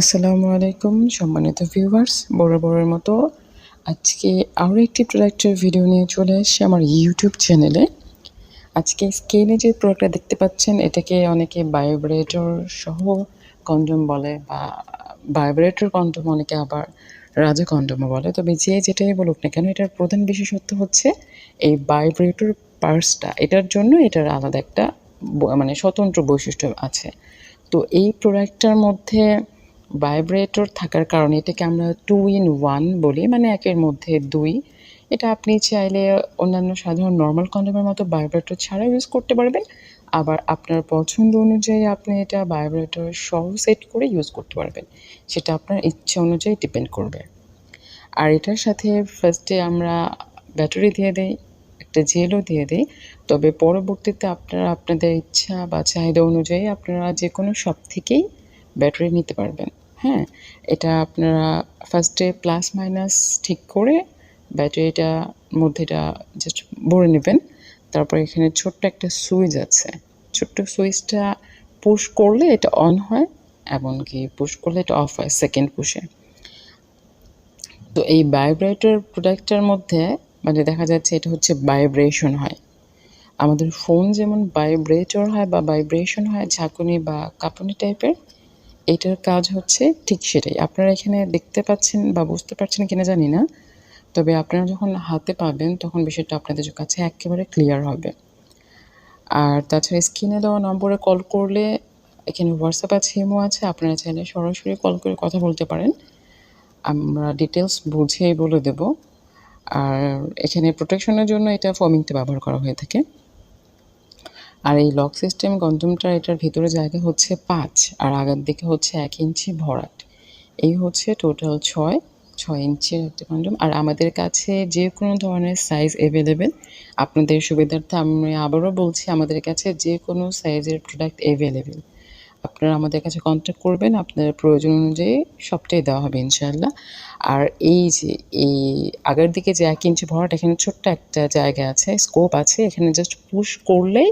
আসসালামু আলাইকুম সম্মানিত ভিউয়ার্স বরাবরের মতো। আজকে আরও একটি প্রোডাক্টের ভিডিও নিয়ে চলে এসেছি আমার ইউটিউব চ্যানেলে আজকে স্ক্রিনে যে প্রোডাক্টটা দেখতে পাচ্ছেন, এটাকে অনেকে বায়োব্রেটর সহ কন্ডম বলে বা বায়োব্রেটর কন্ডম অনেকে আবার রাজা কন্ডমও বলে। তবে যে যেটাই বলুক না কেন, এটার প্রধান বিশেষত্ব হচ্ছে এই বায়োব্রেটর পার্সটা এটার জন্য এটার আলাদা একটা মানে স্বতন্ত্র বৈশিষ্ট্য আছে। তো এই প্রোডাক্টটার মধ্যে ভাইব্রেটর থাকার কারণে এটাকে আমরা টু ইন ওয়ান বলি মানে একের মধ্যে দুই। এটা আপনি চাইলে অন্যান্য সাধারণ নর্মাল কন্ডোমের মতো ভাইব্রেটর ছাড়া ইউজ করতে পারবেন। আবার আপনার পছন্দ অনুযায়ী আপনি এটা ভাইব্রেটর সহ সেট করে ইউজ করতে পারবেন। সেটা আপনার ইচ্ছা অনুযায়ী ডিপেন্ড করবে। আর এটার সাথে ফার্স্টে আমরা ব্যাটারি দিয়ে দেই, একটা জেলও দিয়ে দিই। তবে পরবর্তীতে আপনারা আপনাদের ইচ্ছা বা চাহিদা অনুযায়ী আপনারা যে কোনো শপ থেকেই ব্যাটারি নিতে পারবেন। হ্যাঁ এটা আপনারা ফার্স্টে প্লাস মাইনাস ঠিক করে ব্যাটারিটা মধ্যে এটা জাস্ট ভরে নেবেন। তারপর এখানে ছোট্ট একটা সুইচ আছে। ছোট্ট সুইচটা পুশ করলে এটা অন হয়, এমনকি পুশ করলে এটা অফ হয় সেকেন্ড পুশে তো এই ভাইব্রেটর প্রোডাক্টটার মধ্যে মানে দেখা যাচ্ছে এটা হচ্ছে ভাইব্রেশন হয়। আমাদের ফোন যেমন ভাইব্রেটর হয় বা ভাইব্রেশন হয় ঝাঁকুনি বা কাঁপুনি টাইপের এটার কাজ হচ্ছে ঠিক সেটাই। আপনারা এখানে দেখতে পাচ্ছেন বা বুঝতে পারছেন কিনা জানি না, তবে আপনারা যখন হাতে পাবেন তখন বিষয়টা আপনাদের কাছে একেবারে ক্লিয়ার হবে। আর তাছাড়া স্ক্রিনে দেওয়া নম্বরে কল করলে, এখানে হোয়াটসঅ্যাপ আছে ইমো আছে, আপনারা চাইলে সরাসরি কল করে কথা বলতে পারেন। আমরা ডিটেলস বুঝিয়ে বলে দেব। আর এখানে প্রোটেকশনের জন্য এটা ফোমিংটা ব্যবহার করা হয়ে থাকে। আর এই লক সিস্টেম কন্ডমটা এটার ভিতরে জায়গা হচ্ছে পাঁচ, আর আগার দিকে হচ্ছে এক ইঞ্চি ভরাট। এই হচ্ছে টোটাল ছয় ছয় ইঞ্চির একটা কন্ডম আর আমাদের কাছে যে কোনো ধরনের সাইজ অ্যাভেলেবেল আপনাদের সুবিধার্থে আমি আবারও বলছি, আমাদের কাছে যে কোনো সাইজের প্রোডাক্ট অ্যাভেলেবেল আপনারা আমাদের কাছে কন্ট্যাক্ট করবেন, আপনার প্রয়োজন অনুযায়ী সবটাই দেওয়া হবে ইনশাল্লাহ আর এই যে, এই আগের দিকে যে এক ইঞ্চি ভরাট, এখানে ছোট্ট একটা জায়গা আছে স্কোপ আছে, এখানে জাস্ট পুশ করলেই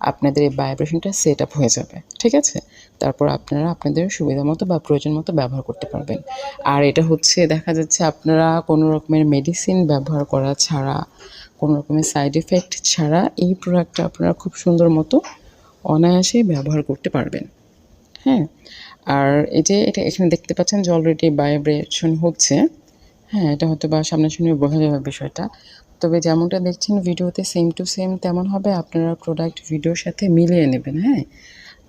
আপনাদের এই ভাইব্রেশনটা সেট আপ হয়ে যাবে, ঠিক আছে? তারপর আপনারা আপনাদের সুবিধা মতো বা প্রয়োজন মতো ব্যবহার করতে পারবেন। আর এটা হচ্ছে, দেখা যাচ্ছে আপনারা কোনো রকমের মেডিসিন ব্যবহার করা ছাড়া, কোনো রকমের সাইড এফেক্ট ছাড়া এই প্রোডাক্টটা আপনারা খুব সুন্দর মতো অনায়াসেই ব্যবহার করতে পারবেন। হ্যাঁ? আর এই যে এটা এখানে দেখতে পাচ্ছেন যে অলরেডি ভাইব্রেশন হচ্ছে। হ্যাঁ এটা হয়তো বা সামনাসামনি বোঝা যাবে বিষয়টা। তবে যেমনটা দেখছেন, ভিডিওতে সেম টু সেম তেমন হবে। আপনারা প্রোডাক্ট ভিডিওর সাথে মিলিয়ে নেবেন হ্যাঁ?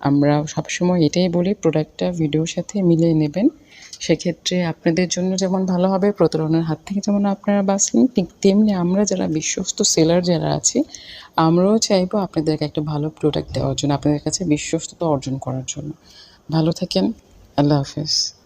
আমরা সবসময় এটাই বলি প্রোডাক্টটা ভিডিওর সাথে মিলিয়ে নেবেন। সেক্ষেত্রে আপনাদের জন্য যেমন ভালো হবে, প্রতারণার হাত থেকে যেমন আপনারা বাঁচলেন, ঠিক তেমনি আমরা যারা বিশ্বস্ত সেলার যারা আছি, আমরাও চাইব আপনাদেরকে একটা ভালো প্রোডাক্ট দেওয়ার জন্য, আপনাদের কাছে বিশ্বস্ততা অর্জন করার জন্য। ভালো থাকেন, আল্লাহ হাফেজ।